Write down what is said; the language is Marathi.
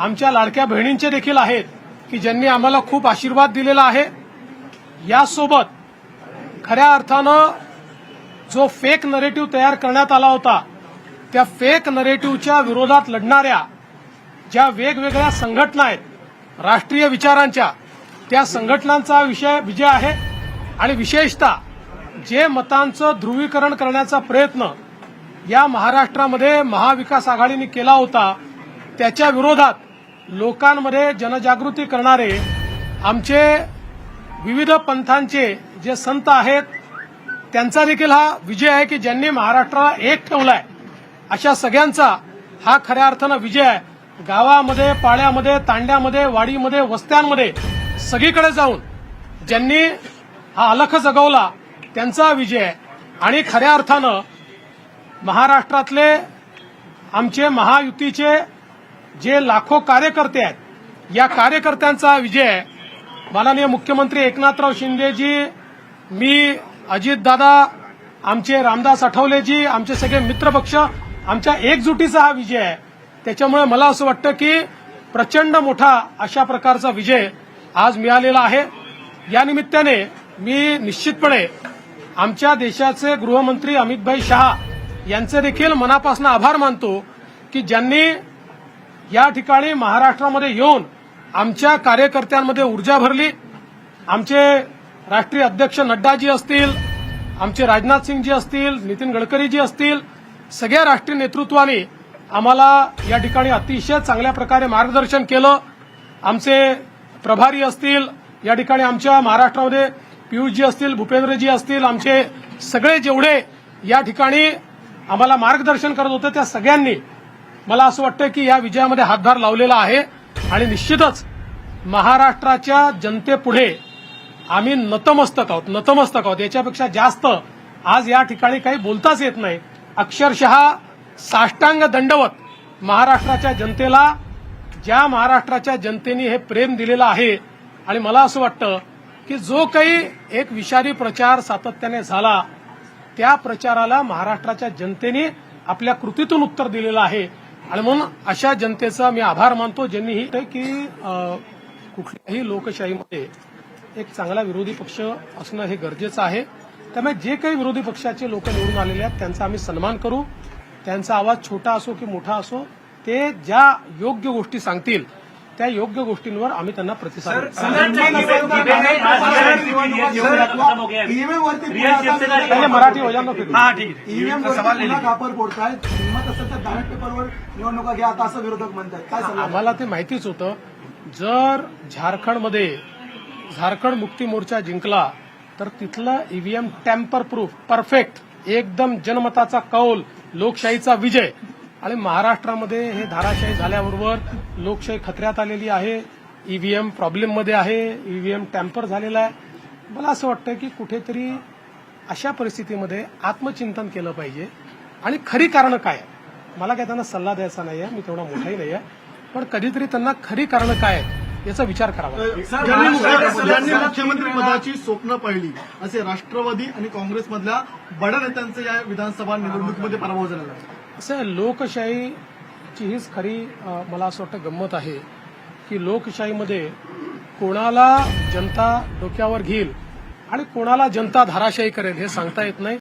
आमच्या लाडक्या बहिणींचे देखील आहेत की ज्यांनी आम्हाला खूप आशीर्वाद दिलेला आहे. यासोबत खऱ्या अर्थानं जो फेक नरेटिव्ह तयार करण्यात आला होता त्या फेक नरेटिव्हच्या विरोधात लढणाऱ्या ज्या वेगवेगळ्या संघटना आहेत राष्ट्रीय विचारांच्या त्या संघटनांचा विषय विजय आहे. आणि विशेषतः जे मतांचं ध्रुवीकरण करण्याचा प्रयत्न या महाराष्ट्रामध्ये महाविकास आघाडीने केला होता त्याच्या विरोधात लोकांमध्ये जनजागृती करणारे आमचे विविध पंथांचे जे संत आहेत त्यांचा देखील हा विजय आहे की ज्यांनी महाराष्ट्राला एक ठेवलाय. अशा सगळ्यांचा हा खऱ्या अर्थानं विजय आहे. गावामध्ये पाळ्यामध्ये तांड्यामध्ये वाडीमध्ये वस्त्यांमध्ये सगळीकडे जाऊन ज्यांनी हा अलख जगवला त्यांचा विजय आहे. आणि खऱ्या अर्थानं महाराष्ट्रातले आमचे महायुतीचे जे लाखो कार्यकर्ते आहेत या कार्यकर्त्यांचा विजय आहे माननीय मुख्यमंत्री एकनाथराव शिंदेजी मी अजितदादा आमचे रामदास आठवलेजी आमचे सगळे मित्रपक्ष आमच्या एकजुटीचा हा विजय आहे. त्याच्यामुळे मला असं वाटतं की प्रचंड मोठा अशा प्रकारचा विजय आज मिळालेला आहे. या निमित्ताने मी निश्चितपणे आमच्या देशाचे गृहमंत्री अमितभाई शहा यांचे देखील मनापासून आभार मानतो की ज्यांनी या ठिकाणी महाराष्ट्रामध्ये येऊन आमच्या कार्यकर्त्यांमध्ये ऊर्जा भरली. आमचे राष्ट्रीय अध्यक्ष नड्डाजी असतील आमचे राजनाथ सिंगजी असतील नितीन गडकरीजी असतील सगळ्या राष्ट्रीय नेतृत्वाने आम्हाला या ठिकाणी अतिशय चांगल्या प्रकारे मार्गदर्शन केलं. आमचे प्रभारी असतील या ठिकाणी आमच्या महाराष्ट्रामध्ये पियुषजी असतील भूपेंद्रजी असतील आमचे सगळे जेवढे या ठिकाणी आम्हाला मार्गदर्शन करत होते त्या सगळ्यांनी मला असं वाटतं की या विजयामध्ये हातभार लावलेला आहे. आणि निश्चितच महाराष्ट्राच्या जनतेपुढे आम्ही नतमस्तक आहोत नतमस्तक आहोत. याच्यापेक्षा जास्त आज या ठिकाणी काही बोलताच येत नाही. अक्षरशः साष्टांग दंडवत महाराष्ट्राच्या जनतेला ज्या महाराष्ट्राच्या जनतेने हे प्रेम दिलेलं आहे. आणि मला असं वाटतं की जो काही एक विषारी प्रचार सातत्याने झाला त्या प्रचाराला महाराष्ट्राच्या जनतेने आपल्या कृतीतून उत्तर दिलेलं आहे. आणि म्हणून अशा जनतेचा मी आभार मानतो ज्यांनी ही की कुठल्याही लोकशाहीमध्ये एक चांगला विरोधी पक्ष असणं हे गरजेचं आहे. त्यामुळे जे काही विरोधी पक्षाचे लोक निवडून आलेले आहेत त्यांचा आम्ही सन्मान करू. त्यांचा आवाज छोटा असो की मोठा असो ते ज्या योग्य गोष्टी सांगतील त्या योग्य गोष्टींवर आम्ही त्यांना प्रतिसाद पहिले मराठी हो. हाँ है ईव्हीएम कापर फोडतायत असेल तर बॅलेट पेपरवर निवडणुका घ्या आता असं विरोधक म्हणतात काय आम्हाला ते माहितीच होतं जर झारखंडमध्ये झारखंड मुक्ती मोर्चा जिंकला तर तिथलं ईव्हीएम टॅम्पर प्रूफ परफेक्ट एकदम जनमताचा कौल लोकशाहीचा विजय आणि महाराष्ट्रामध्ये हे धाराशाही झाल्याबरोबर लोकशाही खतऱ्यात आलेली आहे. ईव्हीएम प्रॉब्लेममध्ये आहे. ईव्हीएम टॅम्पर झालेला आहे. मला असं वाटतं की कुठेतरी अशा परिस्थितीमध्ये आत्मचिंतन केलं पाहिजे. आणि खरी कारणं काय? मला काय त्यांना सल्ला द्यायचा नाही आहे मी तेवढा मोठाही नाही आहे पण कधीतरी त्यांना खरी कारणं काय आहेत याचा विचार करावा. ज्यांनी मुख्य- ज्यांनी मुख्यमंत्री पदाची स्वप्न पाहिली असे राष्ट्रवादी आणि काँग्रेसमधल्या बड्या नेत्यांचे या विधानसभा निवडणुकीमध्ये पराभव झालेला आहे. असं आहे, लोकशाहीची हीच खरी मला असं वाटतं गंमत आहे की लोकशाहीमध्ये कोणाला जनता डोक्यावर घेईल आणि कोणाला जनता धाराशाही करेल हे सांगता येत नाही.